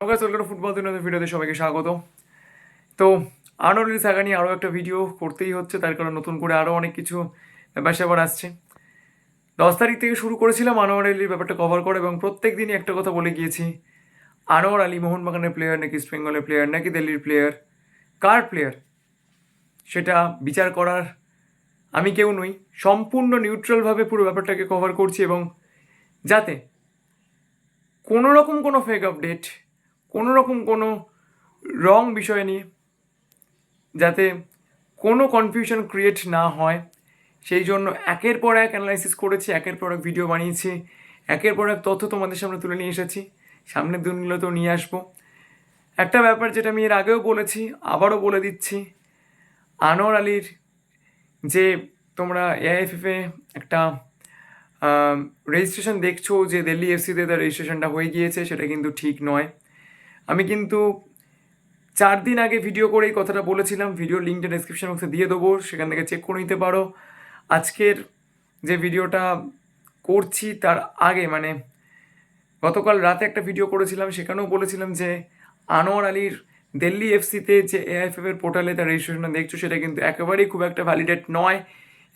Football দিনের ভিডিওতে সবাইকে স্বাগত। তো আনোয়ারি সাগা নিয়ে আরও একটা ভিডিও করতেই হচ্ছে, তার কারণ নতুন করে আরও অনেক কিছু ব্যাপার স্যাপার আসছে। দশ তারিখ থেকে শুরু করেছিলাম আনোয়ার আলীর ব্যাপারটা কভার করে এবং প্রত্যেক দিনই একটা কথা বলে গিয়েছি আনোয়ার আলী মোহনবাগানের প্লেয়ার নাকি ইস্ট বেঙ্গলের প্লেয়ার নাকি দিল্লির প্লেয়ার কার প্লেয়ার সেটা বিচার করার আমি কেউ নই, সম্পূর্ণ নিউট্রালভাবে পুরো ব্যাপারটাকে কভার করছি এবং যাতে কোনো রকম কোনো ফেক আপডেট কোনো রকম কোনো রং বিষয় নিয়ে যাতে কোনো কনফিউশন ক্রিয়েট না হয়। সেই জন্য একের পর এক অ্যানালাইসিস করেছি, একের পর এক ভিডিও বানিয়েছি, একের পর এক তথ্য তোমাদের সামনে তুলে নিয়ে এসেছি। সামনের দিনগুলোতেও নিয়ে আসব। একটা ব্যাপার যেটা আমি এর আগেও বলেছি, আবারও বলে দিচ্ছি। আনোয়ার আলীর যে তোমরা এআইএফএফে একটা রেজিস্ট্রেশন দেখছ যে দিল্লি এফসিতে তার রেজিস্ট্রেশনটা হয়ে গিয়েছে, সেটা কিন্তু ঠিক নয়। আমি কিন্তু চার দিন আগে ভিডিও করে এই কথাটা বলেছিলাম। ভিডিও লিঙ্কটা ডেসক্রিপশন বক্সে দিয়ে দেবো, সেখান থেকে চেক করে নিতে পারো। আজকের যে ভিডিওটা করছি, তার আগে মানে গতকাল রাতে একটা ভিডিও করেছিলাম, সেখানেও বলেছিলাম যে আনোয়ার আলীর দিল্লি এফসিতে যে এআইএফএফ এর পোর্টালে তার রেজিস্ট্রেশনটা দেখছ, সেটা কিন্তু একেবারেই খুব একটা ভ্যালিডেট নয়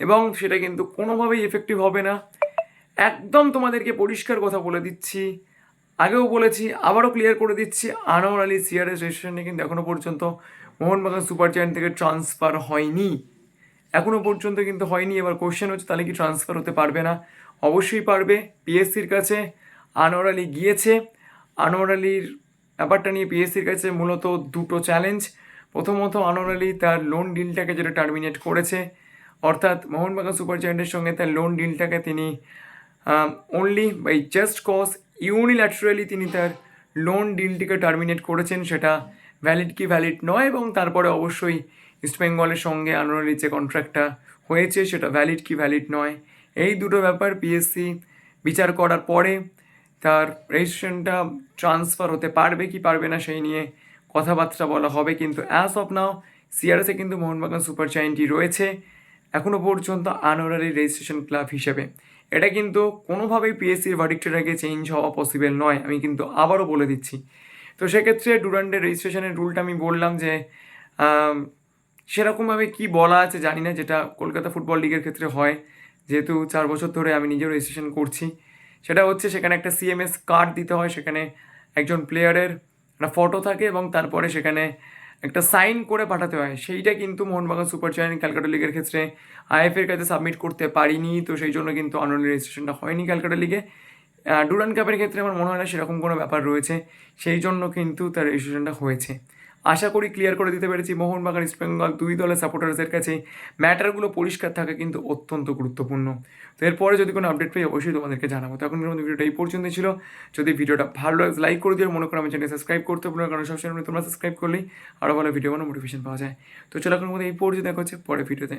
এবং সেটা কিন্তু কোনোভাবেই এফেক্টিভ হবে না। একদম তোমাদেরকে পরিষ্কার কথা বলে দিচ্ছি আগেও বলেছি, আবারও ক্লিয়ার করে দিচ্ছি, আনোয়ার আলী সিআরএস রেজিস্ট্রেশনে কিন্তু এখনও পর্যন্ত মোহনবাগান সুপার জায়ান্ট থেকে ট্রান্সফার হয়নি। এখনও পর্যন্ত কিন্তু হয়নি, এবার কোশ্চেন হচ্ছে তাহলে কি ট্রান্সফার হতে পারবে না? অবশ্যই পারবে পিএসসির কাছে আনোয়ার আলী গিয়েছে। আনোয়ার আলীর ব্যাপারটা নিয়ে পিএসসির কাছে মূলত দুটো চ্যালেঞ্জ প্রথমত, আনোয়ার আলী তার লোন ডিলটাকে যেটা টার্মিনেট করেছে, অর্থাৎ মোহনবাগান সুপার জায়ান্টের সঙ্গে তার লোন ডিলটাকে তিনি only by just cause unilaterally তিনি তার লোন ডিলটিকে টার্মিনেট করেছেন, সেটা ভ্যালিড কি ভ্যালিড নয় এবং তারপরে অবশ্যই ইস্টবেঙ্গলের সঙ্গে আনোয়ারের যে কন্ট্রাক্টটা হয়েছে, সেটা ভ্যালিড কি ভ্যালিড নয়, এই দুটো ব্যাপার পিএসসি বিচার করার পরে তার রেজিস্ট্রেশনটা ট্রান্সফার হতে পারবে কি পারবে না সেই নিয়ে কথাবার্তা বলা হবে, কিন্তু অ্যাজ অফ নাও সিআরএসে কিন্তু মোহনবাগান সুপার জায়েন্টই রয়েছে। এখনও পর্যন্ত আনোয়ারি রেজিস্ট্রেশন ক্লাব হিসেবে। এটা কিন্তু কোনোভাবেই পিএসসির ভার্ডিক্টের আগে চেঞ্জ হওয়া পসিবল নয়, আমি কিন্তু আবারও বলে দিচ্ছি। তো সেক্ষেত্রে ডুরান্ডের রেজিস্ট্রেশনের রুলটা আমি বললাম যে সেরকমভাবে কি বলা আছে জানি না, যেটা কলকাতা ফুটবল লিগের ক্ষেত্রে হয়। যেহেতু চার বছর ধরে আমি নিজেও রেজিস্ট্রেশন করছি। সেটা হচ্ছে সেখানে একটা সিএমএস কার্ড দিতে হয়, সেখানে একজন প্লেয়ারের একটা ফটো থাকে এবং তারপরে সেখানে একটা সাইন করে পাঠাতে হয়। সেইটা কিন্তু মোহনবাগান সুপার জায়ান্ট ক্যালকাটা লিগের ক্ষেত্রে আইএফের কাছে সাবমিট করতে পারিনি, তো সেই জন্য কিন্তু অনলাইন রেজিস্ট্রেশনটা হয়নি ক্যালকাটা লিগে। ডুরান কাপের ক্ষেত্রে আমার মনে হয় না সেরকম কোনো ব্যাপার রয়েছে। সেই জন্য কিন্তু তার রেজিস্ট্রেশনটা হয়েছে। আশা করি ক্লিয়ার করে দিতে পেরেছি। মোহনবাগান ইস্টবেঙ্গল দুই দলের সাপোর্টার্সের কাছে ম্যাটারগুলো পরিষ্কার থাকা কিন্তু অত্যন্ত গুরুত্বপূর্ণ। তো এরপরে যদি কোনো আপডেট পাই অবশ্যই তোমাদেরকে জানাব। তখন কিন্তু ভিডিওটা এই পর্যন্ত ছিল। যদি ভিডিওটা ভালো লাগে লাইক করে দিও। মনে করো আমি চ্যানেল সাবস্ক্রাইব করতে পারো কারণ সব সময় তোমরা সাবস্ক্রাইব করলেই আরও ভালো ভিডিও বানানো মোটিভেশন পাওয়া যায়। তো চলো এখন মধ্যে এই পর্যন্ত দেখা হচ্ছে। পরে ভিডিওতে